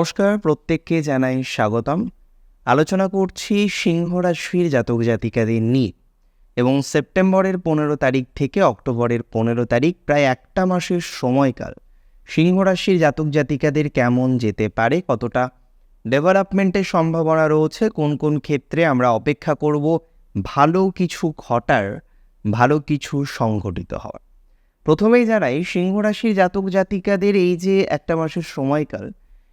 নমস্কার, প্রত্যেককে জানাই স্বাগতম। আলোচনা করছি সিংহ রাশির জাতক জাতিকাদের নিয়ে। এবং সেপ্টেম্বরের পনেরো তারিখ থেকে অক্টোবরের পনেরো তারিখ প্রায় একটা মাসের সময়কাল। সিংহ রাশির জাতক জাতিকাদের কেমন যেতে পারে, কতটা ডেভেলপমেন্টের সম্ভাবনা রয়েছে, কোন কোন ক্ষেত্রে আমরা অপেক্ষা করব, ভালো কিছু ঘটার, ভালো কিছু সংঘটিত হওয়ার। প্রথমেই জানাই, সিংহ রাশির জাতক জাতিকাদের এই যে একটা মাসের সময়কাল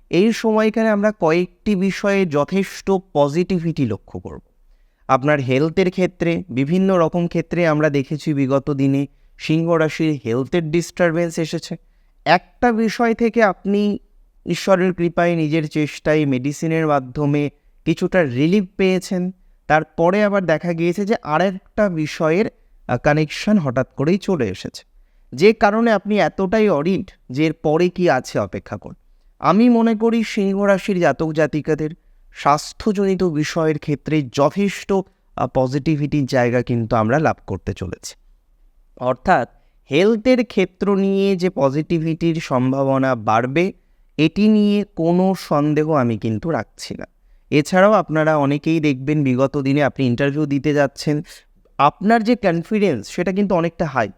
এই সময়কালে আমরা কয়েকটি বিষয়ে যথেষ্ট পজিটিভিটি লক্ষ্য করব। আপনার হেলথের ক্ষেত্রে, বিভিন্ন রকম ক্ষেত্রে আমরা দেখেছি বিগত দিনে সিংহ রাশির হেলথের ডিস্টারবেন্স এসেছে। একটা বিষয় থেকে আপনি ঈশ্বরের কৃপায় নিজের চেষ্টায় মেডিসিনের মাধ্যমে কিছুটা রিলিফ পেয়েছেন। তারপরে আবার দেখা গিয়েছে যে আরেকটা বিষয়ের কানেকশন হঠাৎ করেই চলে এসেছে। যে কারণে আপনি এতটাই অডিট যে এর পরে কি আছে অপেক্ষা করুন। আমি মনে করি সিংহ রাশির জাতক জাতিকাদের স্বাস্থ্যজনিত বিষয়ের ক্ষেত্রে যথেষ্ট পজিটিভিটির জায়গা কিন্তু আমরা লাভ করতে চলেছি। অর্থাৎ হেলথের ক্ষেত্র নিয়ে যে পজিটিভিটির সম্ভাবনা বাড়বে, এটি নিয়ে কোনো সন্দেহ আমি কিন্তু রাখছি না। এছাড়াও আপনারা অনেকেই দেখবেন, বিগত দিনে আপনি ইন্টারভিউ দিতে যাচ্ছেন, আপনার যে কনফিডেন্স সেটা কিন্তু অনেকটা হাই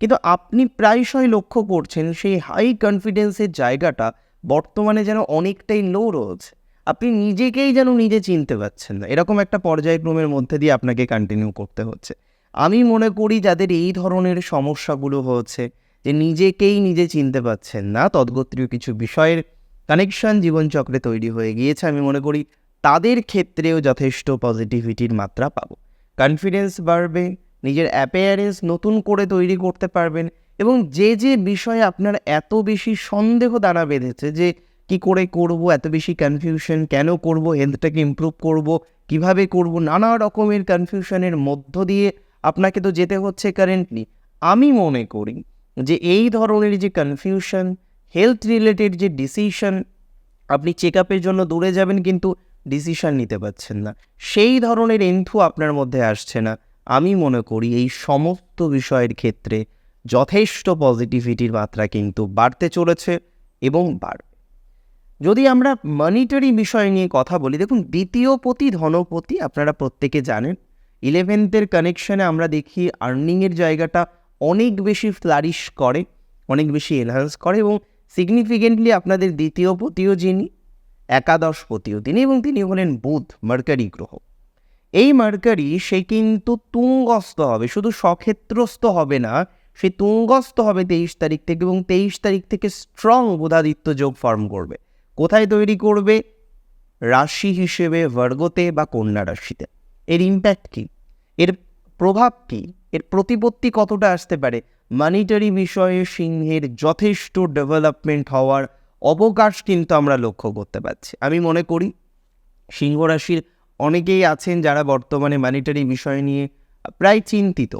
কিন্তু আপনি প্রায়শই লক্ষ্য করছেন, সেই হাই কনফিডেন্সের জায়গাটা বর্তমানে যেন অনেকটাই লো রয়েছে আপনি নিজেকেই যেন নিজে চিনতে পারছেন না। এরকম একটা পর্যায়ক্রমের মধ্যে দিয়ে আপনাকে কন্টিনিউ করতে হচ্ছে। আমি মনে করি যাদের এই ধরনের সমস্যাগুলো হচ্ছে, যে নিজেকেই নিজে চিনতে পারছেন না, তদ্গোত্রীয় কিছু বিষয়ের কানেকশন জীবনচক্রে তৈরি হয়ে গিয়েছে, আমি মনে করি তাদের ক্ষেত্রেও যথেষ্ট পজিটিভিটির মাত্রা পাবো। কনফিডেন্স বাড়বে, নিজের অ্যাপেয়ারেন্স নতুন করে তৈরি করতে পারবেন এবং যে যে বিষয়ে আপনার এত বেশি সন্দেহ দ্বারা বেঁধেছে যে কি করে করব, এত বেশি কনফিউশন কেন করব হেলথটাকে ইমপ্রুভ করব, কীভাবে করব, নানা রকমের কনফিউশনের মধ্য দিয়ে আপনাকে তো যেতে হচ্ছে কারেন্টলি আমি মনে করি যে এই ধরনের যে কনফিউশন হেলথ রিলেটেড যে ডিসিশন আপনি চেক আপের জন্য দূরে যাবেন কিন্তু ডিসিশন নিতে পারছেন না। সেই ধরনের এন্থু আপনার মধ্যে আসছে না। আমি মনে করি এই সমস্ত বিষয়ের ক্ষেত্রে যথেষ্ট পজিটিভিটির মাত্রা কিন্তু বাড়তে চলেছে এবং বাড়বে। যদি আমরা মনিটারি বিষয় নিয়ে কথা বলি, দেখুন, দ্বিতীয় পতি ধনপতি আপনারা প্রত্যেকে জানেন ইলেভেন্থের কানেকশনে আমরা দেখি আর্নিংয়ের জায়গাটা অনেক বেশি ফ্লারিশ করে, অনেক বেশি এনহান্স করে এবং সিগনিফিকেন্টলি আপনাদের দ্বিতীয় পতিও যিনি, একাদশ পতিও তিনি এবং তিনি হলেন বুধ, মার্কারি গ্রহ। এই মার্কারি সে কিন্তু তুঙ্গস্থ হবে, শুধু সক্ষেত্রস্থ হবে না সে তুঙ্গস্থ হবে তেইশ তারিখ থেকে এবং তেইশ তারিখ থেকে স্ট্রং বুধাদিত্য যোগ ফর্ম করবে। কোথায় তৈরি করবে? রাশি হিসেবে বর্গতে বা কন্যা রাশিতে। এর ইম্প্যাক্ট কী? এর প্রভাব কী? এর প্রতিপত্তি কতটা আসতে পারে? মানিটারি বিষয়ে সিংহের যথেষ্ট ডেভেলপমেন্ট হওয়ার অবকাশ কিন্তু আমরা লক্ষ্য করতে পারছি। আমি মনে করি, সিংহ রাশির অনেকেই আছেন যারা বর্তমানে মানিটারি বিষয় নিয়ে প্রায় চিন্তিত।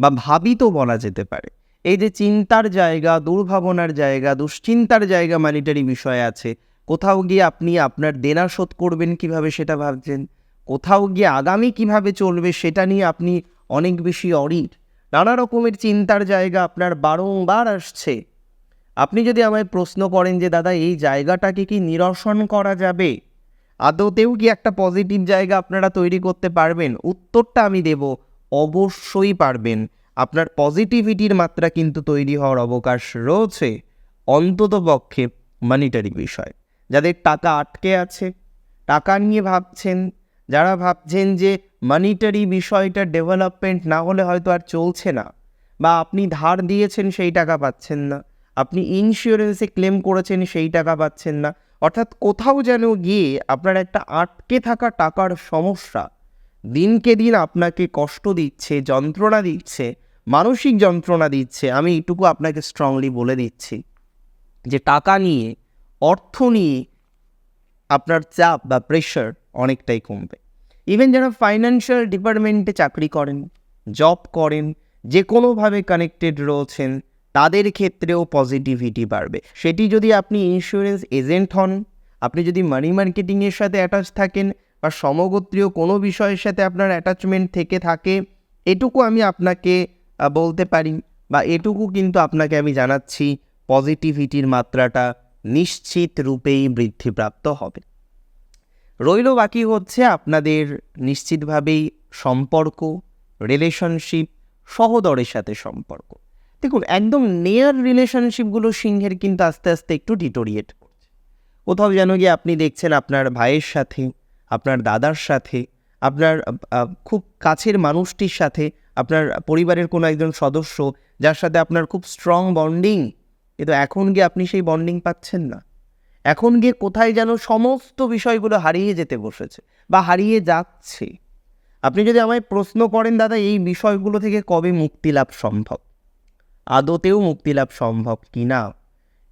বা ভাবিত বলা যেতে পারে। এই যে চিন্তার জায়গা, দুর্ভাবনার জায়গা, দুশ্চিন্তার জায়গা মানিটারি বিষয় আছে, কোথাও গিয়ে আপনি আপনার দেনা শোধ করবেন কীভাবে সেটা ভাবছেন? কোথাও গিয়ে আগামী কীভাবে চলবে সেটা নিয়ে আপনি অনেক বেশি অরিট নানা রকমের চিন্তার জায়গা আপনার বারংবার আসছে। আপনি যদি আমায় প্রশ্ন করেন যে, দাদা, এই জায়গাটাকে কি নিরসন করা যাবে? আদতেও কি একটা পজিটিভ জায়গা আপনারা তৈরি করতে পারবেন? উত্তরটা আমি দেব। অবশ্যই পারবেন। আপনার পজিটিভিটির মাত্রা কিন্তু তৈরি হওয়ার অবকাশ রয়েছে অন্তত পক্ষে মানিটারি বিষয়। যাদের টাকা আটকে আছে, টাকা নিয়ে ভাবছেন, যারা ভাবছেন যে মানিটারি বিষয়টা ডেভেলপমেন্ট না হলে হয়তো আর চলছে না বা আপনি ধার দিয়েছেন সেই টাকা পাচ্ছেন না, আপনি ইন্স্যুরেন্সে ক্লেম করেছেন সেই টাকা পাচ্ছেন না, অর্থাৎ কোথাও যেন গিয়ে আপনার একটা আটকে থাকা টাকার সমস্যা দিনকে দিন আপনাকে কষ্ট দিচ্ছে, যন্ত্রণা দিচ্ছে, মানসিক যন্ত্রণা দিচ্ছে। আমি এইটুকু আপনাকে স্ট্রংলি বলে দিচ্ছি যে টাকা নিয়ে, অর্থ নিয়ে আপনার চাপ বা প্রেশার অনেকটাই কমবে। ইভেন যারা ফাইন্যান্সিয়াল ডিপার্টমেন্টে চাকরি করেন জব করেন, যে কোনোভাবে কানেক্টেড রয়েছেন, তাদের ক্ষেত্রেও পজিটিভিটি বাড়বে। সেটি যদি আপনি ইন্স্যুরেন্স এজেন্ট হন, আপনি যদি মানি মার্কেটিংয়ের সাথে অ্যাটাচ থাকেন বা সমগোত্রীয় কোনো বিষয়ের সাথে আপনার অ্যাটাচমেন্ট থেকে থাকে, এটুকু আমি আপনাকে বলতে পারি বা এটুকু কিন্তু আপনাকে আমি জানাচ্ছি পজিটিভিটির মাত্রাটা নিশ্চিত রূপেই বৃদ্ধিপ্রাপ্ত হবে। রইল বাকি হচ্ছে আপনাদের নিশ্চিতভাবেই সম্পর্ক রিলেশনশিপ সহদরের সাথে সম্পর্ক। দেখুন, একদম নেয়ার রিলেশনশিপগুলো সিংহের কিন্তু আস্তে আস্তে একটু ডিটোরিয়েট করছে। কোথাও যেন গিয়ে আপনি দেখছেন আপনার ভাইয়ের সাথে আপনার দাদার সাথে, আপনার খুব কাছের মানুষটির সাথে, আপনার পরিবারের কোনো একজন সদস্য, যার সাথে আপনার খুব স্ট্রং বন্ডিং কিন্তু এখন গিয়ে আপনি সেই বন্ডিং পাচ্ছেন না। এখন গিয়ে কোথায় যেন সমস্ত বিষয়গুলো হারিয়ে যেতে বসেছে বা হারিয়ে যাচ্ছে। আপনি যদি আমায় প্রশ্ন করেন, দাদা, এই বিষয়গুলো থেকে কবে মুক্তি লাভ সম্ভব? আদতেও মুক্তি লাভ সম্ভব কি না?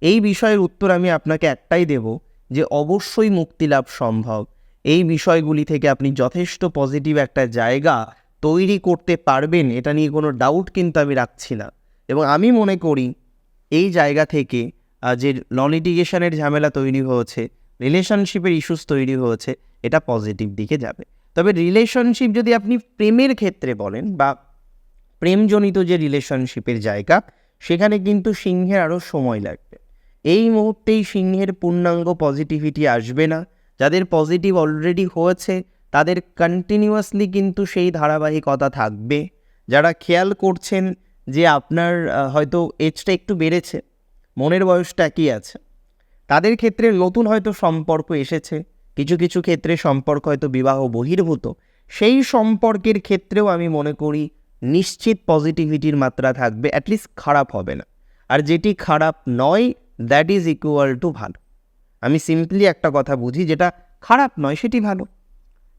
এই বিষয়ের উত্তর আমি আপনাকে একটাই দেব যে, অবশ্যই মুক্তি লাভ সম্ভব এই বিষয়গুলি থেকে আপনি যথেষ্ট পজিটিভ একটা জায়গা তৈরি করতে পারবেন, এটা নিয়ে কোনো ডাউট কিন্তু আমি রাখছি না। এবং আমি মনে করি এই জায়গা থেকে যে লনিটিগেশনের ঝামেলা তৈরি হয়েছে রিলেশনশিপের ইস্যুস তৈরি হয়েছে, এটা পজিটিভ দিকে যাবে। তবে রিলেশনশিপ যদি আপনি প্রেমের ক্ষেত্রে বলেন বা প্রেমজনিত যে রিলেশনশিপের জায়গা, সেখানে কিন্তু সিংহের আরও সময় লাগবে। এই মুহূর্তেই সিংহের পূর্ণাঙ্গ পজিটিভিটি আসবে না। যাদের পজিটিভ অলরেডি হয়েছে, তাদের কন্টিনিউয়াসলি কিন্তু সেই ধারাবাহিকতা থাকবে। যারা খেয়াল করছেন যে আপনার হয়তো এজটা একটু বেড়েছে, মনের বয়সটা একই আছে, তাদের ক্ষেত্রে নতুন হয়তো সম্পর্ক এসেছে, কিছু কিছু ক্ষেত্রে সম্পর্ক হয়তো বিবাহ বহির্ভূত, সেই সম্পর্কের ক্ষেত্রেও আমি মনে করি নিশ্চিত পজিটিভিটির মাত্রা থাকবে অ্যাটলিস্ট খারাপ হবে না। আর যেটি খারাপ নয় দ্যাট ইজ ইকুয়াল টু ভালো। আমি সিম্পলি একটা কথা বুঝি যেটা খারাপ নয়, সেটি ভালো।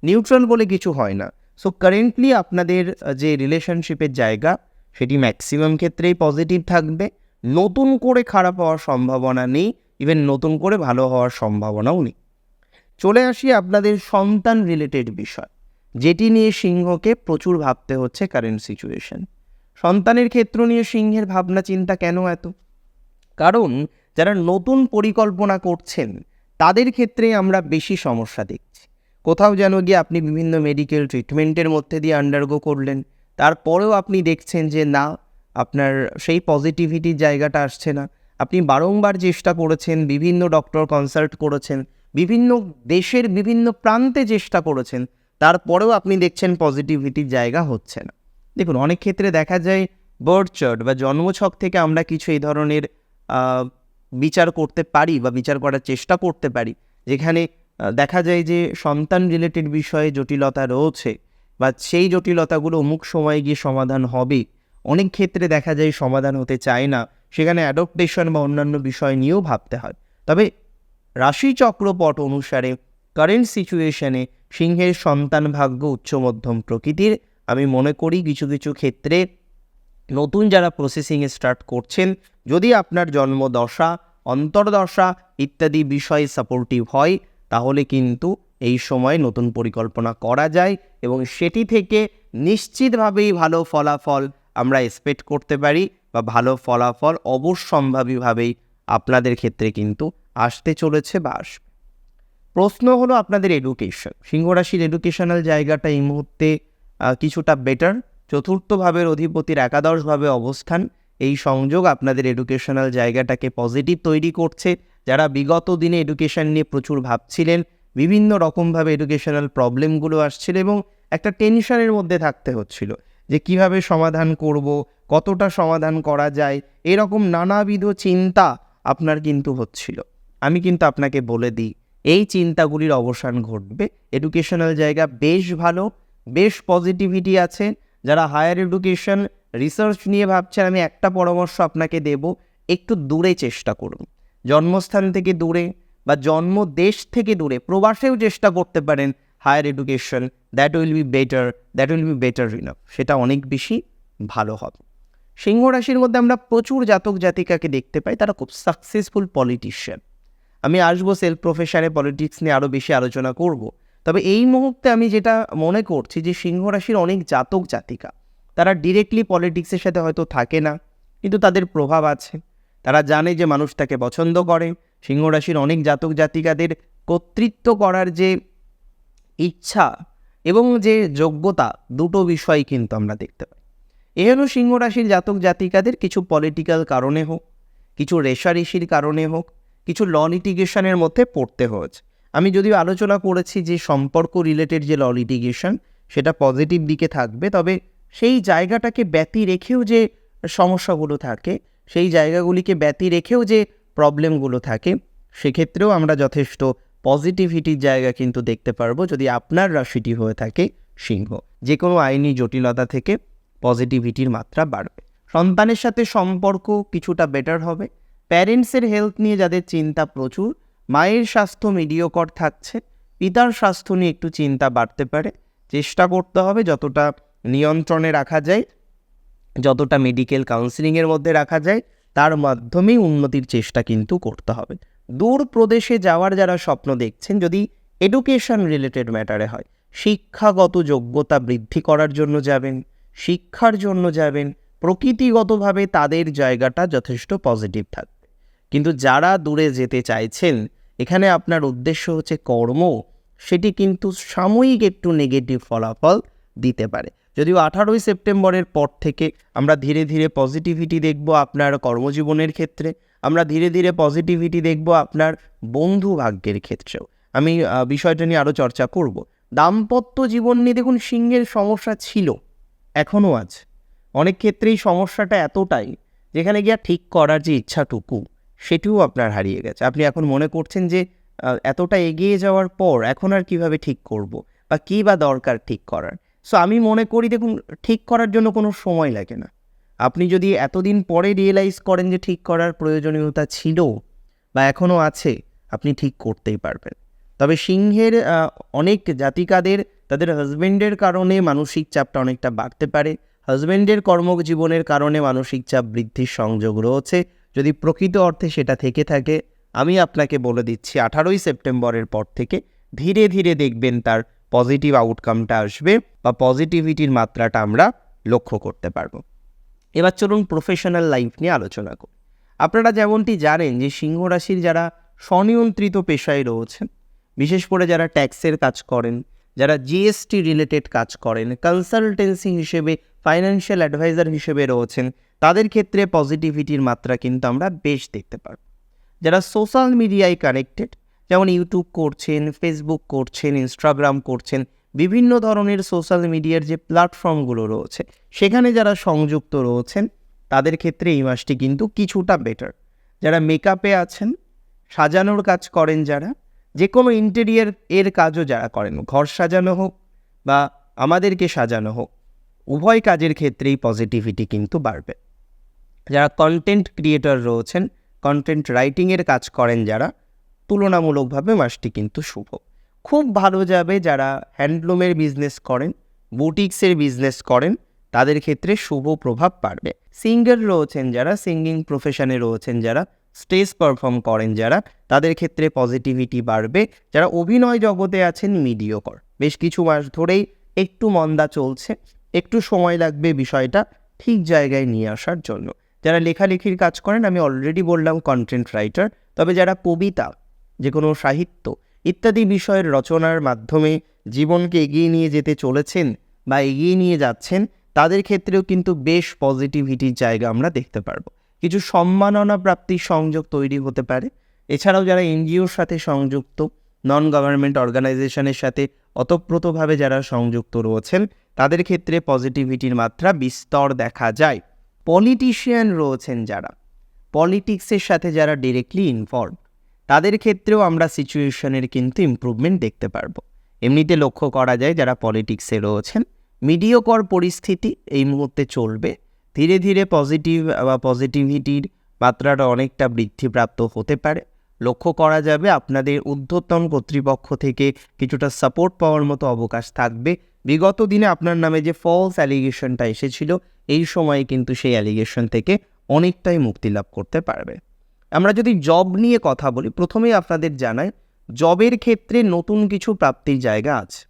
নিউট্রাল বলে কিছু হয় না। সো কারেন্টলি আপনাদের যে রিলেশনশিপের জায়গা, সেটি ম্যাক্সিমাম ক্ষেত্রেই পজিটিভ থাকবে। নতুন করে খারাপ হওয়ার সম্ভাবনা নেই ইভেন নতুন করে ভালো হওয়ার সম্ভাবনাও নেই। চলে আসি আপনাদের সন্তান রিলেটেড বিষয়। যেটি নিয়ে সিংহকে প্রচুর ভাবতে হচ্ছে কারেন্ট সিচুয়েশন সন্তানের ক্ষেত্র নিয়ে সিংহের ভাবনা চিন্তা কেন এত? কারণ যারা নতুন পরিকল্পনা করছেন, তাদের ক্ষেত্রে আমরা বেশি সমস্যা দেখছি। কোথাও যেন গিয়ে আপনি বিভিন্ন মেডিকেল ট্রিটমেন্টের মধ্যে দিয়ে আন্ডারগো করলেন, তারপরেও আপনি দেখছেন যে না, আপনার সেই পজিটিভিটির জায়গাটা আসছে না। আপনি বারংবার চেষ্টা করেছেন, বিভিন্ন ডক্টর কনসাল্ট করেছেন, বিভিন্ন দেশের বিভিন্ন প্রান্তে চেষ্টা করেছেন, তারপরেও আপনি দেখছেন পজিটিভিটির জায়গা হচ্ছে না। দেখুন, অনেক ক্ষেত্রে দেখা যায় বার্থ চার্ট বা জন্মছক থেকে আমরা কিছু এই ধরনের বিচার করতে পারি বা বিচার করার চেষ্টা করতে পারি, যেখানে দেখা যায় যে সন্তান রিলেটেড বিষয়ে জটিলতা রয়েছে বা সেই জটিলতাগুলো অমুক সময়ে গিয়ে সমাধান হবে। অনেক ক্ষেত্রে দেখা যায় সমাধান হতে চায় না, সেখানে অ্যাডপ্টেশন বা অন্যান্য বিষয় নিয়েও ভাবতে হয়। তবে রাশিচক্রপট অনুসারে কারেন্ট সিচুয়েশনে সিংহের সন্তান ভাগ্য উচ্চ মধ্যম প্রকৃতির। আমি মনে করি কিছু কিছু ক্ষেত্রে নতুন যারা প্রসেসিংয়ে স্টার্ট করছেন, যদি আপনার জন্মদশা, অন্তর্দশা ইত্যাদি বিষয়ে সাপোর্টিভ হয়, তাহলে কিন্তু এই সময় নতুন পরিকল্পনা করা যায় এবং সেটি থেকে নিশ্চিতভাবেই ভালো ফলাফল আমরা এক্সপেক্ট করতে পারি বা ভালো ফলাফল অবশ্যম্ভাবীভাবেই আপনাদের ক্ষেত্রে কিন্তু আসতে চলেছে বা আসবে। প্রশ্ন হলো আপনাদের এডুকেশন সিংহরাশির এডুকেশনাল জায়গাটা এই মুহূর্তে কিছুটা বেটার চতুর্থ ভাবের অধিপতির একাদশভাবে অবস্থান। এই সংযোগ আপনাদের এডুকেশনাল জায়গাটাকে পজিটিভ তৈরি করছে। যারা বিগত দিনে এডুকেশন নিয়ে প্রচুর ভাবছিলেন, বিভিন্ন রকমভাবে এডুকেশনাল প্রবলেমগুলো আসছিল এবং একটা টেনশনের মধ্যে থাকতে হচ্ছিল যে কীভাবে সমাধান করব, কতটা সমাধান করা যায়, এরকম নানাবিধ চিন্তা আপনার কিন্তু হচ্ছিল। আমি কিন্তু আপনাকে বলে দিই, এই চিন্তাগুলির অবসান ঘটবে। এডুকেশনাল জায়গা বেশ ভালো, বেশ পজিটিভিটি আছে। যারা হায়ার এডুকেশন রিসার্চ নিয়ে ভাবছেন, আমি একটা পরামর্শ আপনাকে দেব, একটু দূরে চেষ্টা করুন। জন্মস্থান থেকে দূরে বা জন্ম দেশ থেকে দূরে, প্রবাসেও চেষ্টা করতে পারেন higher education that will be better that will be better enough সেটা অনেক বেশি ভালো হবে। সিংহ রাশির মধ্যে আমরা প্রচুর জাতক জাতিকাকে দেখতে পাই, তারা খুব সাকসেসফুল পলিটিশিয়ান আমি আসব সেলফ প্রফেশনে পলিটিক্স নিয়ে আরও বেশি আলোচনা করব। তবে এই মুহূর্তে আমি যেটা মনে করছি যে সিংহ রাশির অনেক জাতক জাতিকা, তারা ডিরেক্টলি পলিটিক্সের সাথে হয়তো থাকে না, কিন্তু তাদের প্রভাব আছে। তারা জানে যে মানুষ তাকে পছন্দ করে। সিংহ রাশির অনেক জাতক জাতিকাদের কর্তৃত্ব করার যে ইচ্ছা এবং যে যোগ্যতা, দুটো বিষয় কিন্তু আমরা দেখতে পাই। এ হলো সিংহ রাশির জাতক জাতিকাদের কিছু পলিটিক্যাল কারণে হোক, কিছু রেশারেশির কারণে হোক, কিছু ল লিটিগেশনের মধ্যে পড়তে হয়েছে। আমি যদিও আলোচনা করেছি যে সম্পর্ক রিলেটেড যে লিটিগেশন সেটা পজিটিভ দিকে থাকবে, তবে সেই জায়গাটাকে ব্যতি রেখেও যে সমস্যাগুলো থাকে, সেই জায়গাগুলিকে ব্যতি রেখেও যে প্রবলেমগুলো থাকে, সেক্ষেত্রেও আমরা যথেষ্ট পজিটিভিটির জায়গা কিন্তু দেখতে পারব যদি আপনার রাশিটি হয়ে থাকে সিংহ। যে কোনো আইনি জটিলতা থেকে পজিটিভিটির মাত্রা বাড়বে। সন্তানের সাথে সম্পর্ক কিছুটা বেটার হবে। প্যারেন্টসের হেলথ নিয়ে যাদের চিন্তা প্রচুর মায়ের স্বাস্থ্য মিডিয়কর থাকছে, পিতার স্বাস্থ্য নিয়ে একটু চিন্তা বাড়তে পারে, চেষ্টা করতে হবে যতটা নিয়ন্ত্রণে রাখা যায়, যতটা মেডিকেল কাউন্সিলিংয়ের মধ্যে রাখা যায়, তার মাধ্যমেই উন্নতির চেষ্টা কিন্তু করতে হবে। দূর প্রদেশে যাওয়ার যারা স্বপ্ন দেখছেন, যদি এডুকেশন রিলেটেড ম্যাটারে হয়, শিক্ষাগত যোগ্যতা বৃদ্ধি করার জন্য যাবেন, শিক্ষার জন্য যাবেন, প্রকৃতিগতভাবে তাদের জায়গাটা যথেষ্ট পজিটিভ থাকবে। কিন্তু যারা দূরে যেতে চাইছেন এখানে আপনার উদ্দেশ্য হচ্ছে কর্ম, সেটি কিন্তু সাময়িক একটু নেগেটিভ ফলাফল দিতে পারে। যদিও আঠারোই সেপ্টেম্বরের পর থেকে আমরা ধীরে ধীরে পজিটিভিটি দেখব আপনার কর্মজীবনের ক্ষেত্রে, আমরা ধীরে ধীরে পজিটিভিটি দেখব আপনার বন্ধু ভাগ্যের ক্ষেত্রেও। আমি বিষয়টা নিয়ে আরও চর্চা করব। দাম্পত্য জীবন নিয়ে দেখুন সিংহের সমস্যা ছিল, এখনও আছে। অনেক ক্ষেত্রেই সমস্যাটা এতটাই, যেখানে গিয়া ঠিক করার যে ইচ্ছাটুকু সেটিও আপনার হারিয়ে গেছে। আপনি এখন মনে করছেন যে এতটা এগিয়ে যাওয়ার পর এখন আর কীভাবে ঠিক করব বা কী বা দরকার ঠিক করার? সো আমি মনে করি দেখুন, ঠিক করার জন্য কোনো সময় লাগে না। আপনি যদি এতদিন পরে রিয়েলাইজ করেন যে ঠিক করার প্রয়োজনীয়তা ছিল বা এখনও আছে, আপনি ঠিক করতেই পারবেন। তবে সিংহের অনেক জাতিকাদের, তাদের হাজবেন্ডের কারণে মানসিক চাপটা অনেকটা বাড়তে পারে। হাজব্যান্ডের কর্মজীবনের কারণে মানসিক চাপ বৃদ্ধির সংযোগ রয়েছে। যদি প্রকৃত অর্থে সেটা থেকে থাকে, আমি আপনাকে বলে দিচ্ছি, আঠারোই সেপ্টেম্বরের পর থেকে ধীরে ধীরে দেখবেন তার পজিটিভ আউটকামটা আসবে বা পজিটিভিটির মাত্রাটা আমরা লক্ষ্য করতে পারব। এবার চলুন প্রফেশনাল লাইফ নিয়ে আলোচনা করি। আপনারা যেমনটি জানেন যে সিংহ রাশির যারা স্বনিয়ন্ত্রিত পেশায় রয়েছেন, বিশেষ করে যারা ট্যাক্সের কাজ করেন, যারা জিএসটি রিলেটেড কাজ করেন কনসালটেন্সি হিসেবে ফাইন্যান্সিয়াল অ্যাডভাইজার হিসেবে রয়েছেন তাদের ক্ষেত্রে পজিটিভিটির মাত্রা কিন্তু আমরা বেশ দেখতে পারব। যারা সোশ্যাল মিডিয়ায় কানেক্টেড যেমন ইউটিউব করছেন ফেসবুক করছেন ইনস্টাগ্রাম করছেন, বিভিন্ন ধরনের সোশ্যাল মিডিয়ার যে প্ল্যাটফর্মগুলো রয়েছে, সেখানে যারা সংযুক্ত রয়েছেন, তাদের ক্ষেত্রে এই মাসটি কিন্তু কিছুটা বেটার যারা মেকআপে আছেন, সাজানোর কাজ করেন যারা যে কোনো ইন্টেরিয়ার এর কাজও যারা করেন, ঘর সাজানো হোক বা আমাদেরকে সাজানো হোক, উভয় কাজের ক্ষেত্রেই পজিটিভিটি কিন্তু বাড়বে। যারা কন্টেন্ট ক্রিয়েটর রয়েছেন কন্টেন্ট রাইটিংয়ের কাজ করেন যারা, তুলনামূলকভাবে মাসটি কিন্তু শুভ। খুব ভালো যাবে যারা হ্যান্ডলুমের বিজনেস করেন বুটিক্সের বিজনেস করেন, তাদের ক্ষেত্রে শুভ প্রভাব পারবে সিঙ্গার রয়েছেন যারা সিঙ্গিং প্রফেশনে রয়েছেন যারা স্টেজ পারফর্ম করেন যারা, তাদের ক্ষেত্রে পজিটিভিটি বাড়বে। যারা অভিনয় জগতে আছেন মিডিয়কর বেশ কিছু মাস ধরেই একটু মন্দা চলছে, একটু সময় লাগবে বিষয়টা ঠিক জায়গায় নিয়ে আসার জন্য। যারা লেখালেখির কাজ করেন, আমি অলরেডি বললাম কন্টেন্ট রাইটার তবে যারা কবিতা যে কোনো সাহিত্য ইত্যাদি বিষয়ের রচনার মাধ্যমে জীবনকে এগিয়ে নিয়ে যেতে চলেছেন বা এগিয়ে নিয়ে যাচ্ছেন, তাদের ক্ষেত্রেও কিন্তু বেশ পজিটিভিটির জায়গা আমরা দেখতে পারব। কিছু সম্মাননা প্রাপ্তির সংযোগ তৈরি হতে পারে। এছাড়াও যারা এনজিওর সাথে সংযুক্ত নন গভর্নমেন্ট অর্গানাইজেশনের সাথে অতপ্রতভাবে যারা সংযুক্ত রয়েছেন, তাদের ক্ষেত্রে পজিটিভিটির মাত্রা বিস্তর দেখা যায়। পলিটিশিয়ান রয়েছেন যারা। পলিটিক্সের সাথে যারা ডিরেক্টলি ইনভলভ তাদের ক্ষেত্রেও আমরা সিচুয়েশনের কিন্তু ইমপ্রুভমেন্ট দেখতে পারব। এমনিতে লক্ষ্য করা যায় যারা পলিটিক্সে রয়েছেন মিডিয়কর পরিস্থিতি এই মুহূর্তে চলবে। ধীরে ধীরে পজিটিভ বা পজিটিভিটির মাত্রাটা অনেকটা বৃদ্ধিপ্রাপ্ত হতে পারে। লক্ষ্য করা যাবে আপনাদের ঊর্ধ্বতন কর্তৃপক্ষ থেকে কিছুটা সাপোর্ট পাওয়ার মতো অবকাশ থাকবে। বিগত দিনে আপনার নামে যে ফলস অ্যালিগেশনটা এসেছিল, এই সময়ে কিন্তু সেই অ্যালিগেশন থেকে অনেকটাই মুক্তি লাভ করতে পারবে। আমরা যদি জব নিয়ে কথা বলি, প্রথমেই আপনাদের জানাই জবের ক্ষেত্রে নতুন কিছু প্রাপ্তির জায়গা আছে।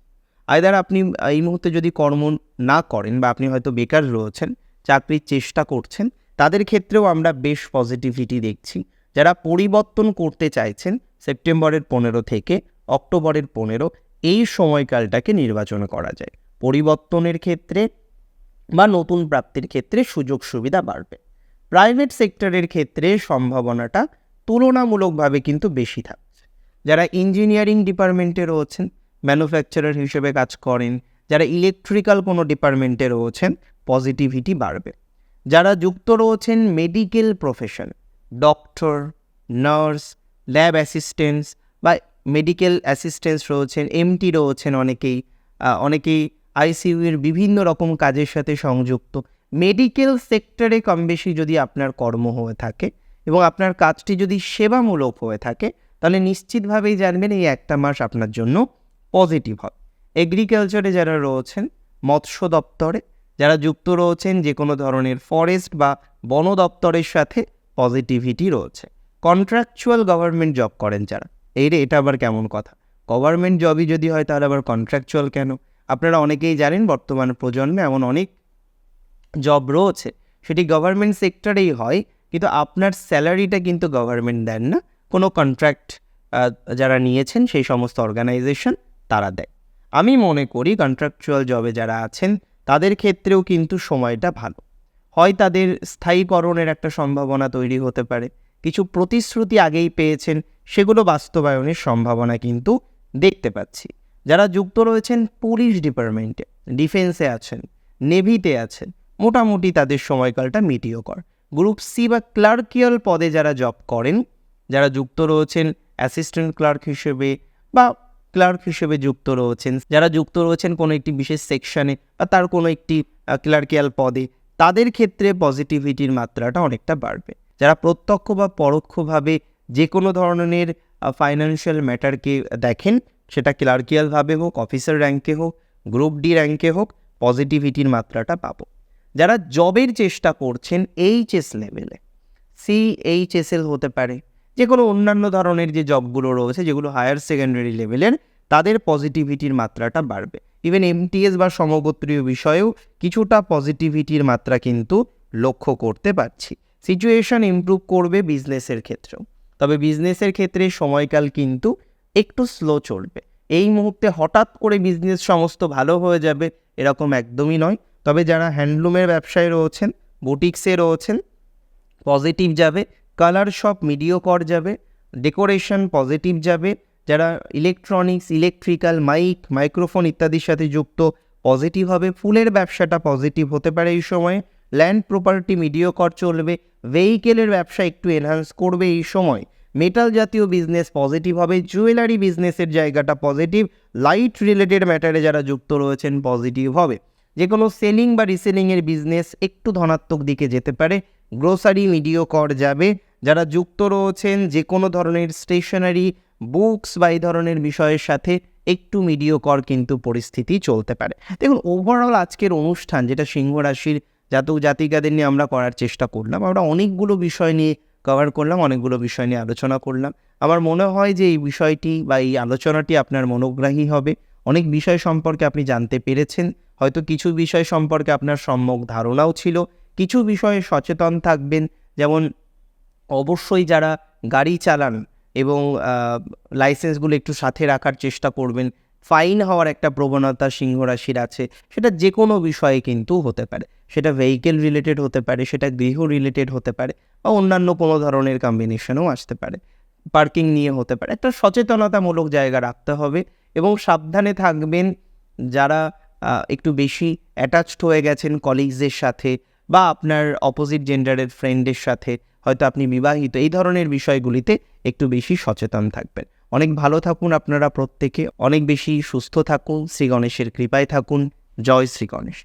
আয়দার আপনি এই মুহূর্তে যদি কর্ম না করেন বা আপনি হয়তো বেকার রয়েছেন, চাকরির চেষ্টা করছেন, তাদের ক্ষেত্রেও আমরা বেশ পজিটিভিটি দেখছি। যারা পরিবর্তন করতে চাইছেন, সেপ্টেম্বরের পনেরো থেকে অক্টোবরের পনেরো এই সময়কালটাকে নির্বাচন করা যায়। পরিবর্তনের ক্ষেত্রে বা নতুন প্রাপ্তির ক্ষেত্রে সুযোগ সুবিধা বাড়বে। প্রাইভেট সেক্টরের ক্ষেত্রে সম্ভাবনাটা তুলনামূলকভাবে কিন্তু বেশি থাকছে। যারা ইঞ্জিনিয়ারিং ডিপার্টমেন্টে রয়েছেন, ম্যানুফ্যাকচারার হিসেবে কাজ করেন, যারা ইলেকট্রিক্যাল কোনো ডিপার্টমেন্টে রয়েছেন, পজিটিভিটি বাড়বে। যারা যুক্ত রয়েছেন medical profession, doctor, nurse, lab assistants বা মেডিকেল অ্যাসিস্ট্যান্টস রয়েছেন এমটি রয়েছেন অনেকেই অনেকেই আইসিইউয়ের বিভিন্ন রকম কাজের সাথে সংযুক্ত। মেডিকেল সেক্টরে কম বেশি যদি আপনার কর্ম হয়ে থাকে এবং আপনার কাজটি যদি সেবামূলক হয়ে থাকে, তাহলে নিশ্চিতভাবেই জানবেন এই একটা মাস আপনার জন্য পজিটিভ হবে। এগ্রিকালচারে যারা রয়েছেন, মৎস্য দপ্তরে যারা যুক্ত রয়েছেন, যে কোনো ধরনের ফরেস্ট বা বন দপ্তরের সাথে পজিটিভিটি রয়েছে। কন্ট্রাকচুয়াল গভর্নমেন্ট জব করেন যারা। এই রে এটা আবার কেমন কথা? গভর্নমেন্ট জবই যদি হয়, তাহলে আবার কন্ট্রাকচুয়াল কেন? আপনারা অনেকেই জানেন, বর্তমান প্রজন্মে এমন অনেক জব রয়েছে। সেটি গভর্নমেন্ট সেক্টরেই হয়, কিন্তু আপনার স্যালারিটা কিন্তু গভর্নমেন্ট দেন না। কোনো কন্ট্রাক্ট যারা নিয়েছেন, সেই সমস্ত অর্গানাইজেশন তারা দেয়। আমি মনে করি কন্ট্রাকচুয়াল জবে যারা আছেন, তাদের ক্ষেত্রেও কিন্তু সময়টা ভালো। হয় তাদের স্থায়ীকরণের একটা সম্ভাবনা তৈরি হতে পারে। কিছু প্রতিশ্রুতি আগেই পেয়েছেন, সেগুলো বাস্তবায়নের সম্ভাবনা কিন্তু দেখতে পাচ্ছি। যারা যুক্ত রয়েছেন পুলিশ ডিপার্টমেন্টে, ডিফেন্সে আছেন, নেভিতে আছেন, মোটামুটি তাদের সময়কালটা মিটিওকর গ্রুপ সি বা ক্লার্কিয়াল পদে যারা জব করেন, যারা যুক্ত রয়েছেন অ্যাসিস্ট্যান্ট ক্লার্ক হিসেবে বা ক্লার্ক হিসেবে যুক্ত রয়েছেন, যারা যুক্ত রয়েছেন কোনো একটি বিশেষ সেকশনে বা তার কোনো একটি ক্লার্কিয়াল পদে, তাদের ক্ষেত্রে পজিটিভিটির মাত্রাটা অনেকটা বাড়বে। যারা প্রত্যক্ষ বা পরোক্ষভাবে যে কোনো ধরনের ফাইন্যান্সিয়াল ম্যাটারকে দেখেন, সেটা ক্লার্কিয়ালভাবে হোক অফিসার র্যাঙ্কে হোক গ্রুপ ডি র্যাঙ্কে হোক পজিটিভিটির মাত্রাটা পাবো। যারা জবের চেষ্টা করছেন এইচএস লেভেলে সি এইচএসএল হতে পারে, যে কোনো অন্যান্য ধরনের যে জবগুলো রয়েছে, যেগুলো হায়ার সেকেন্ডারি লেভেলের তাদের পজিটিভিটির মাত্রাটা বাড়বে। ইভেন এমটিএস বা সমগোত্রীয় বিষয়েও কিছুটা পজিটিভিটির মাত্রা কিন্তু লক্ষ্য করতে পারছি। সিচুয়েশন ইমপ্রুভ করবে বিজনেসের ক্ষেত্রেও। তবে বিজনেসের ক্ষেত্রে সময়কাল কিন্তু একটু স্লো চলবে। এই মুহূর্তে হঠাৎ করে বিজনেস সমস্ত ভালো হয়ে যাবে এরকম একদমই নয়। তবে যারা হ্যান্ডলুমের ব্যবসায় রয়েছেন বুটিক্সে রয়েছেন পজিটিভ যাবে কালার শপ মিডিও কর যাবে ডেকোরেশন পজিটিভ যাবে, যারা ইলেকট্রনিক্স ইলেকট্রিক্যাল মাইক মাইক্রোফোন ইত্যাদির সাথে যুক্ত পজিটিভ হবে, ফুলের ব্যবসাটা পজিটিভ হতে পারে এই সময়ে। ল্যান্ড প্রপার্টি মিডিও কর চলবে ভেহিকেলের ব্যবসা একটু এনহান্স করবে এই সময়। মেটাল জাতীয় বিজনেস পজিটিভ হবে জুয়েলারি বিজনেসের জায়গাটা পজিটিভ লাইট রিলেটেড ম্যাটারে যারা যুক্ত রয়েছেন পজিটিভ হবে। যে কোনো সেলিং বা রিসেলিংয়ের বিজনেস একটু ধনাত্মক দিকে যেতে পারে গ্রোসারি মিডিও কর যাবে। যারা যুক্ত রয়েছেন যে কোনো ধরনের স্টেশনারি বুকস বা এই ধরনের বিষয়ের সাথে একটু মিডিও কর কিন্তু পরিস্থিতি চলতে পারে। দেখুন ওভারঅল আজকের অনুষ্ঠান, যেটা সিংহ রাশির জাতক জাতিকাদের নিয়ে আমরা করার চেষ্টা করলাম। আমরা অনেকগুলো বিষয় নিয়ে কভার করলাম, অনেকগুলো বিষয় নিয়ে আলোচনা করলাম। আমার মনে হয় যে এই বিষয়টি বা এই আলোচনাটি আপনার মনোগ্রাহী হবে। অনেক বিষয় সম্পর্কে আপনি জানতে পেরেছেন। হয়তো কিছু বিষয় সম্পর্কে আপনার সম্যক ধারণাও ছিল। কিছু বিষয়ে সচেতন থাকবেন। যেমন অবশ্যই যারা গাড়ি চালান এবং লাইসেন্সগুলো একটু সাথে রাখার চেষ্টা করবেন ফাইন হওয়ার একটা প্রবণতা সিংহ রাশির আছে, সেটা যে কোনো বিষয়ে কিন্তু হতে পারে। সেটা ভেহিকেল রিলেটেড হতে পারে, সেটা গৃহ রিলেটেড হতে পারে, বা অন্যান্য কোনো ধরনের কম্বিনেশনও আসতে পারে। পার্কিং নিয়ে হতে পারে। একটা সচেতনতামূলক জায়গা রাখতে হবে এবং সাবধানে থাকবেন যারা একটু বেশি অ্যাটাচড হয়ে গেছেন কলিগসদের সাথে বা আপনার অপোজিট জেন্ডারের ফ্রেন্ডের সাথে, হয়তো আপনি বিবাহিত, এই ধরনের বিষয়গুলিতে একটু বেশি সচেতন থাকবেন। অনেক ভালো থাকুন আপনারা প্রত্যেকে, অনেক বেশি সুস্থ থাকুন, শ্রী গণেশের কৃপায় থাকুন। জয় শ্রী গণেশ।